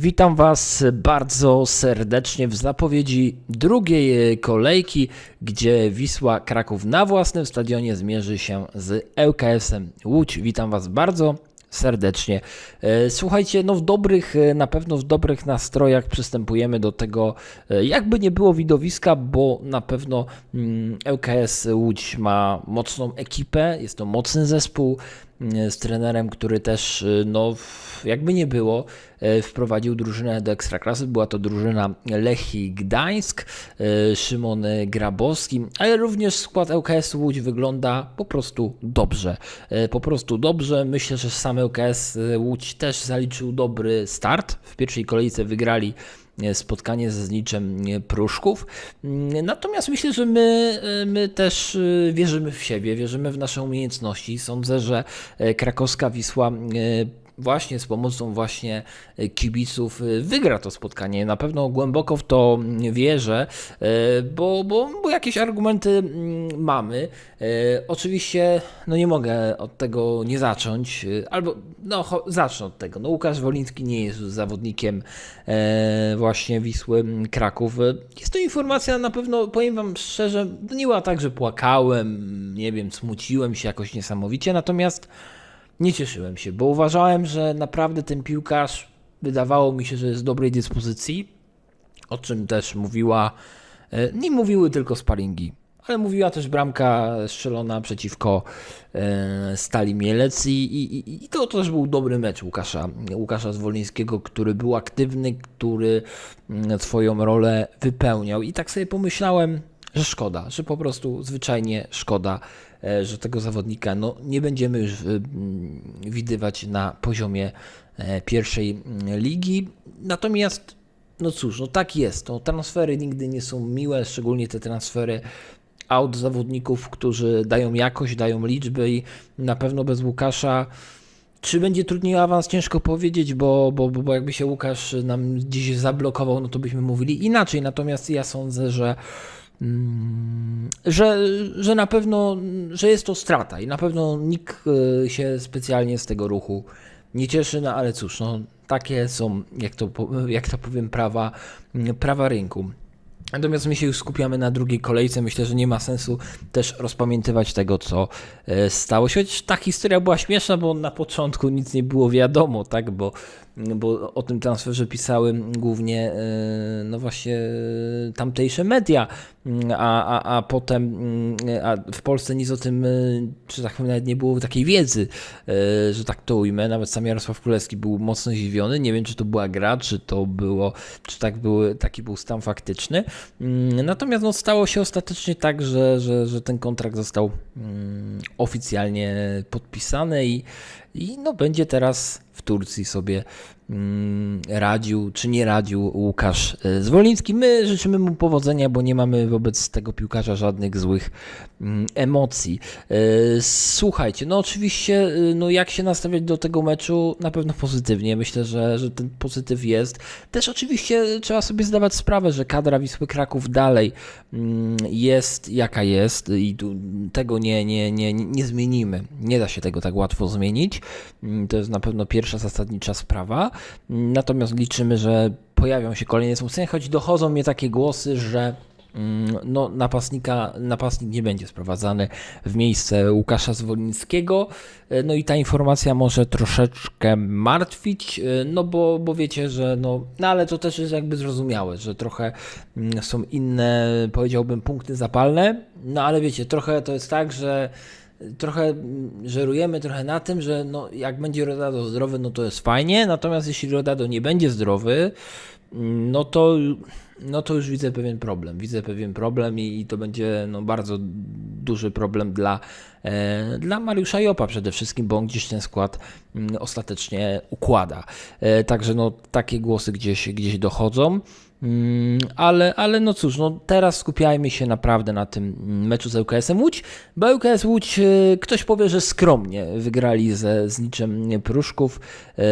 Witam Was bardzo serdecznie w zapowiedzi drugiej kolejki, gdzie Wisła Kraków na własnym stadionie zmierzy się z ŁKS-em Łódź. Witam Was bardzo serdecznie. E, Słuchajcie, no w dobrych, e, na pewno w dobrych nastrojach przystępujemy do tego, e, jakby nie było widowiska, bo na pewno mm, ŁKS Łódź ma mocną ekipę, jest to mocny zespół z trenerem, który też, e, no jakby nie było, e, wprowadził drużynę do Ekstraklasy. Była to drużyna Lechii Gdańsk, e, Szymon Grabowski, ale również skład ŁKS Łódź wygląda po prostu dobrze. E, Po prostu dobrze. Myślę, że sam ŁKS Łódź też zaliczył dobry start. W pierwszej kolejce wygrali e, spotkanie ze Zniczem e, Pruszków. Mm, Natomiast myślę, że my, e, my też e, wierzymy w siebie, wierzymy w nasze umiejętności. Sądzę, że e, krakowska Wisła e, właśnie z pomocą właśnie e, kibiców e, wygra to spotkanie. Na pewno głęboko w to wierzę, e, bo, bo, bo jakieś argumenty mm, mamy. Oczywiście no nie mogę od tego nie zacząć, albo no zacznę od tego. No Łukasz Woliński nie jest zawodnikiem właśnie Wisły Kraków. Jest to informacja na pewno, powiem wam szczerze, nie była tak, że płakałem, nie wiem, smuciłem się jakoś niesamowicie, natomiast nie cieszyłem się, bo uważałem, że naprawdę ten piłkarz wydawało mi się, że jest w dobrej dyspozycji, o czym też mówiła, e, nie mówiły tylko sparingi, ale mówiła też bramka strzelona przeciwko e, Stali Mielec i, i, i to też był dobry mecz Łukasza, Łukasza Zwolińskiego, który był aktywny, który mm, swoją rolę wypełniał. I tak sobie pomyślałem, że szkoda, że po prostu zwyczajnie szkoda, że tego zawodnika no, nie będziemy już mm, widywać na poziomie e, pierwszej mm, ligi. Natomiast, no cóż, no tak jest. No, transfery nigdy nie są miłe, szczególnie te transfery aut zawodników, którzy dają jakość, dają liczby i na pewno bez Łukasza. Czy będzie trudniej awans? Ciężko powiedzieć, bo, bo, bo jakby się Łukasz nam gdzieś zablokował, no to byśmy mówili inaczej. Natomiast ja sądzę, że że, że na pewno, że jest to strata i na pewno nikt e, się specjalnie z tego ruchu nie cieszy, no ale cóż, no takie są, jak to, jak to powiem, prawa, prawa rynku. Natomiast my się już skupiamy na drugiej kolejce. Myślę, że nie ma sensu też rozpamiętywać tego, co e, stało się. Choć ta historia była śmieszna, bo na początku nic nie było wiadomo, tak? Bo, bo o tym transferze pisały głównie e, no właśnie e, tamtejsze media, a, a, a potem mm, a w Polsce nic o tym, czy tak powiem, nawet nie było takiej wiedzy, że tak to ujmę. Nawet sam Jarosław Królewski był mocno zdziwiony. Nie wiem, czy to była gra, czy to było, czy tak był, taki był stan faktyczny. Mm, Natomiast no, stało się ostatecznie tak, że, że, że ten kontrakt został mm, oficjalnie podpisany i, i no, będzie teraz w Turcji sobie mm, radził, czy nie radził Łukasz e, Zwoliński. My życzymy mu powodzenia, bo nie mamy wobec tego piłkarza żadnych złych mm, emocji. E, Słuchajcie, no oczywiście, e, no jak się nastawiać do tego meczu? Na pewno pozytywnie. Myślę, że, że ten pozytyw jest. Też oczywiście trzeba sobie zdawać sprawę, że kadra Wisły Kraków dalej mm, jest jaka jest i tu tego nie, nie, nie, nie zmienimy. Nie da się tego tak łatwo zmienić. Mm, To jest na pewno pierwsza zasadnicza sprawa. Natomiast liczymy, że pojawią się kolejne wzmocnienia, choć dochodzą mnie takie głosy, że mm, no, napastnika, napastnik nie będzie sprowadzany w miejsce Łukasza Zwolińskiego. E, No i ta informacja może troszeczkę martwić, e, no bo, bo wiecie, że no, no ale to też jest jakby zrozumiałe, że trochę mm, są inne, powiedziałbym, punkty zapalne, no ale wiecie, trochę to jest tak, że trochę mm, żerujemy trochę na tym, że no, jak będzie Rodado zdrowy, no to jest fajnie, natomiast jeśli Rodado nie będzie zdrowy, mm, no to, no to już widzę pewien problem. Widzę pewien problem i, i to będzie no, bardzo duży problem dla, e, dla Mariusza Jopa przede wszystkim, bo on gdzieś ten skład mm, ostatecznie układa. E, także no, takie głosy gdzieś, gdzieś dochodzą. Mm, Ale, ale no cóż, no teraz skupiajmy się naprawdę na tym meczu z ŁKS-em Łódź, bo ŁKS Łódź, e, ktoś powie, że skromnie wygrali ze, z niczym Pruszków e,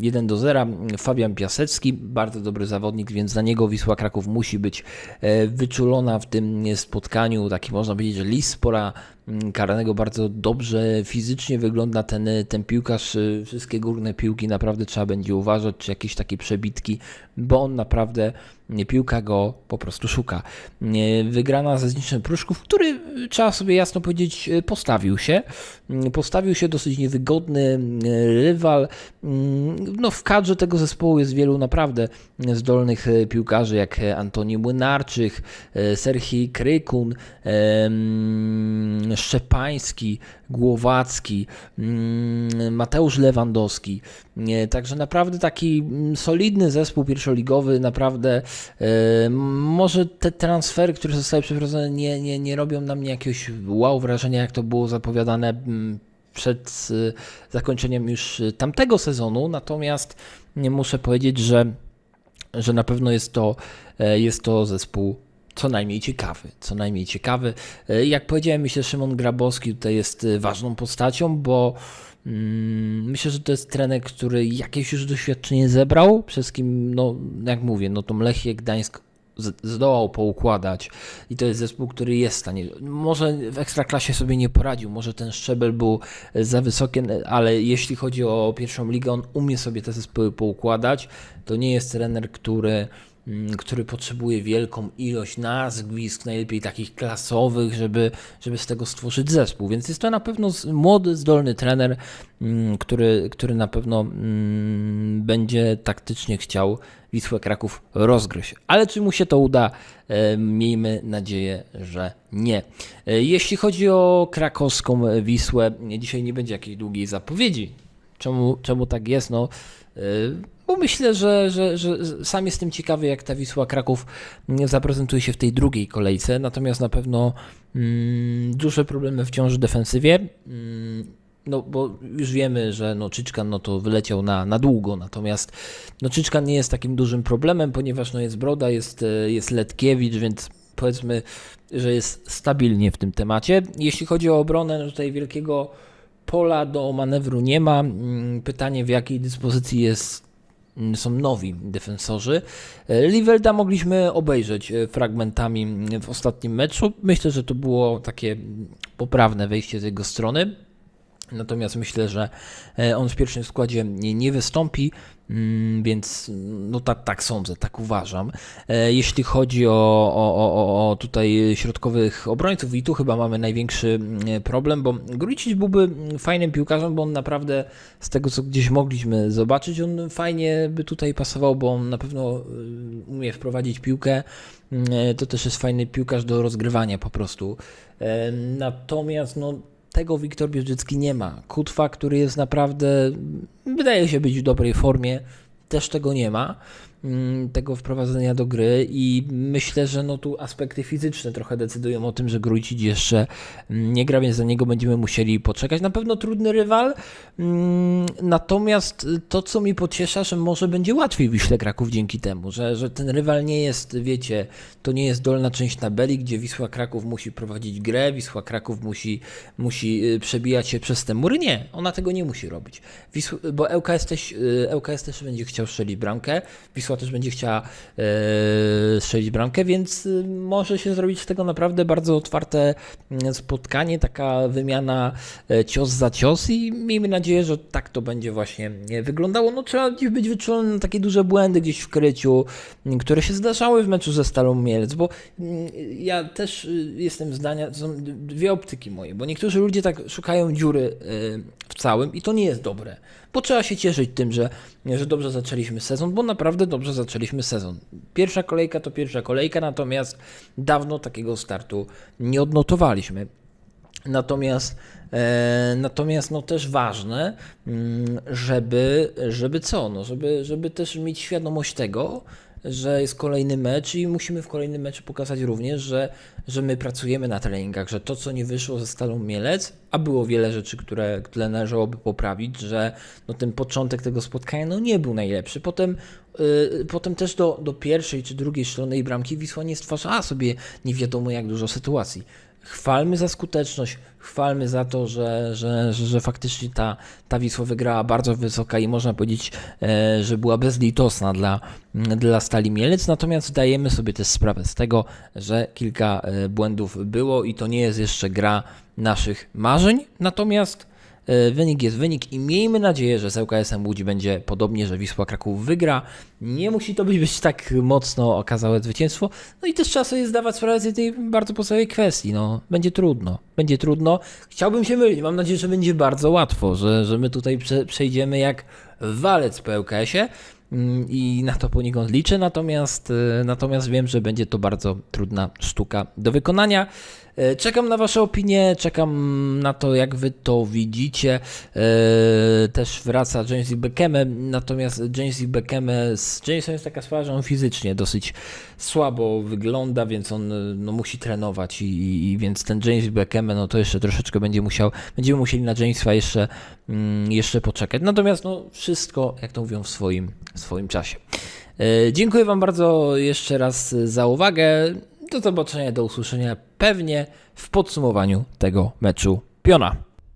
1 do 0. Fabian Piasecki, bardzo dobry zawodnik, więc za niego Wisła Kraków musi być e, wyczulona w tym spotkaniu, taki można powiedzieć, że list pora mm, karnego. Bardzo dobrze fizycznie wygląda ten, ten piłkarz. Y, Wszystkie górne piłki naprawdę trzeba będzie uważać, czy jakieś takie przebitki, bo on naprawdę piłka go po prostu szuka. Wygrana ze Zniczem Pruszków, który y, trzeba sobie jasno powiedzieć, y, postawił się. Mm, Postawił się dosyć niewygodny y, rywal. Mm, No, w kadrze tego zespołu jest wielu naprawdę zdolnych piłkarzy, jak Antoni Młynarczyk, Serhii Krykun, Szczepański, Głowacki, mm, Mateusz Lewandowski. Także naprawdę taki mm, solidny zespół pierwszoligowy, naprawdę e, może te transfery, które zostały przeprowadzone nie, nie, nie robią na mnie jakiegoś wow wrażenia, jak to było zapowiadane mm, przed y, zakończeniem już tamtego sezonu, natomiast muszę powiedzieć, że, że na pewno jest to, e, jest to zespół co najmniej ciekawy, co najmniej ciekawy. E, Jak powiedziałem, myślę, Szymon Grabowski tutaj jest e, ważną postacią, bo mm, myślę, że to jest trener, który jakieś już doświadczenie zebrał, przez kim, no jak mówię, no tą Lechię Gdańsk zdołał poukładać i to jest zespół, który jest w stanie. Może w ekstraklasie sobie nie poradził, może ten szczebel był za wysoki, ale jeśli chodzi o pierwszą ligę, on umie sobie te zespoły poukładać. To nie jest trener, który który potrzebuje wielką ilość nazwisk, najlepiej takich klasowych, żeby, żeby z tego stworzyć zespół. Więc jest to na pewno młody, zdolny trener, mm, który, który na pewno mm, będzie taktycznie chciał Wisłę Kraków rozgryźć. Ale czy mu się to uda? E, Miejmy nadzieję, że nie. E, Jeśli chodzi o krakowską Wisłę, dzisiaj nie będzie jakiejś długiej zapowiedzi. Czemu, czemu tak jest? No, e, bo myślę, że, że, że sam jestem ciekawy, jak ta Wisła Kraków mm, zaprezentuje się w tej drugiej kolejce. Natomiast na pewno mm, duże problemy wciąż w defensywie. Mm, no, bo już wiemy, że no, Czyczkan no, to wyleciał na, na długo, natomiast no, Czyczkan nie jest takim dużym problemem, ponieważ no, jest Broda, jest, e, jest Letkiewicz, więc powiedzmy, że jest stabilnie w tym temacie. Jeśli chodzi o obronę, no, tutaj wielkiego pola do manewru nie ma. Mm, Pytanie, w jakiej dyspozycji jest są nowi defensorzy. E, Livelda mogliśmy obejrzeć e, fragmentami mm, w ostatnim meczu. Myślę, że to było takie mm, poprawne wejście z jego strony. Natomiast myślę, że e, on w pierwszym składzie nie, wystąpi, mm, więc no tak, tak sądzę, tak uważam. E, Jeśli chodzi o, o, o, o- tutaj środkowych obrońców, i tu chyba mamy największy mm, problem, bo Grujic byłby mm, fajnym piłkarzem, bo on naprawdę z tego, co gdzieś mogliśmy zobaczyć, on fajnie by tutaj pasował, bo on na pewno y, umie wprowadzić piłkę. Mm, e, To też jest fajny piłkarz do rozgrywania po prostu. E, Natomiast no, tego Wiktor Bierzycki nie ma. Kutwa, który jest naprawdę, wydaje się być w dobrej formie, też tego nie ma. Mm, Tego wprowadzenia do gry i myślę, że no tu aspekty fizyczne trochę decydują o tym, że Grujic jeszcze mm, nie gra, więc za niego będziemy musieli poczekać. Na pewno trudny rywal, mm, natomiast to, co mi pociesza, że może będzie łatwiej Wiśle Kraków dzięki temu, że, że ten rywal nie jest, wiecie, to nie jest dolna część tabeli, gdzie Wisła Kraków musi prowadzić grę, Wisła Kraków musi, musi y, przebijać się przez te mury. Nie, ona tego nie musi robić. Wisł, bo ŁKS też, y, ŁKS też będzie chciał strzelić bramkę, Wisła też będzie chciała e, strzelić bramkę, więc y, może się zrobić z tego naprawdę bardzo otwarte mm, spotkanie, taka wymiana e, cios za cios i miejmy nadzieję, że tak to będzie właśnie e, wyglądało. No trzeba być wyczulony na takie duże błędy gdzieś w kryciu, m, które się zdarzały w meczu ze Stalą Mielec, bo mm, ja też jestem zdania, są dwie optyki moje, bo niektórzy ludzie tak szukają dziury w całym i to nie jest dobre, bo trzeba się cieszyć tym, że, że dobrze zaczęliśmy sezon, bo naprawdę dobrze zaczęliśmy sezon. Pierwsza kolejka to pierwsza kolejka, natomiast dawno takiego startu nie odnotowaliśmy. Natomiast, e, natomiast no też ważne, mm, żeby, żeby co, no żeby, żeby też mieć świadomość tego, że jest kolejny mecz i musimy w kolejnym meczu pokazać również, że, że my pracujemy na treningach, że to, co nie wyszło ze Stalą Mielec, a było wiele rzeczy, które, które należałoby poprawić, że no ten początek tego spotkania no nie był najlepszy. Potem, yy, potem też do, do pierwszej czy drugiej strony bramki Wisła nie stwarzała sobie nie wiadomo jak dużo sytuacji chwalmy za skuteczność, chwalmy za to, że, że, że, że faktycznie ta, ta Wisła wygrała bardzo wysoka i można powiedzieć, e, że była bezlitosna dla, dla Stali Mielec, natomiast zdajemy sobie też sprawę z tego, że kilka e, błędów było i to nie jest jeszcze gra naszych marzeń. Natomiast wynik jest wynik i miejmy nadzieję, że z ŁKS-em Łódź będzie podobnie, że Wisła Kraków wygra. Nie musi to być, być tak mocno okazałe zwycięstwo. No i też trzeba sobie zdawać sprawę z tej bardzo podstawowej kwestii. No, będzie trudno. Będzie trudno. Chciałbym się mylić. Mam nadzieję, że będzie bardzo łatwo, że, że my tutaj prze, przejdziemy jak walec po ŁKS-ie. Mm, i na to poniekąd liczę, natomiast, e, natomiast wiem, że będzie to bardzo trudna sztuka do wykonania. E, Czekam na Wasze opinie, czekam na to, jak Wy to widzicie. E, Też wraca James z Beckhamem, natomiast James z Beckham z Jamesem jest taka sprawa, że on fizycznie dosyć słabo wygląda, więc on no, musi trenować i, i, i więc ten James z Beckhamem, no to jeszcze troszeczkę będzie musiał, będziemy musieli na Jamesa jeszcze, mm, jeszcze poczekać. Natomiast no, wszystko, jak to mówią, w swoim, w swoim czasie. E, Dziękuję Wam bardzo jeszcze raz za uwagę. Do zobaczenia, do usłyszenia pewnie w podsumowaniu tego meczu piona.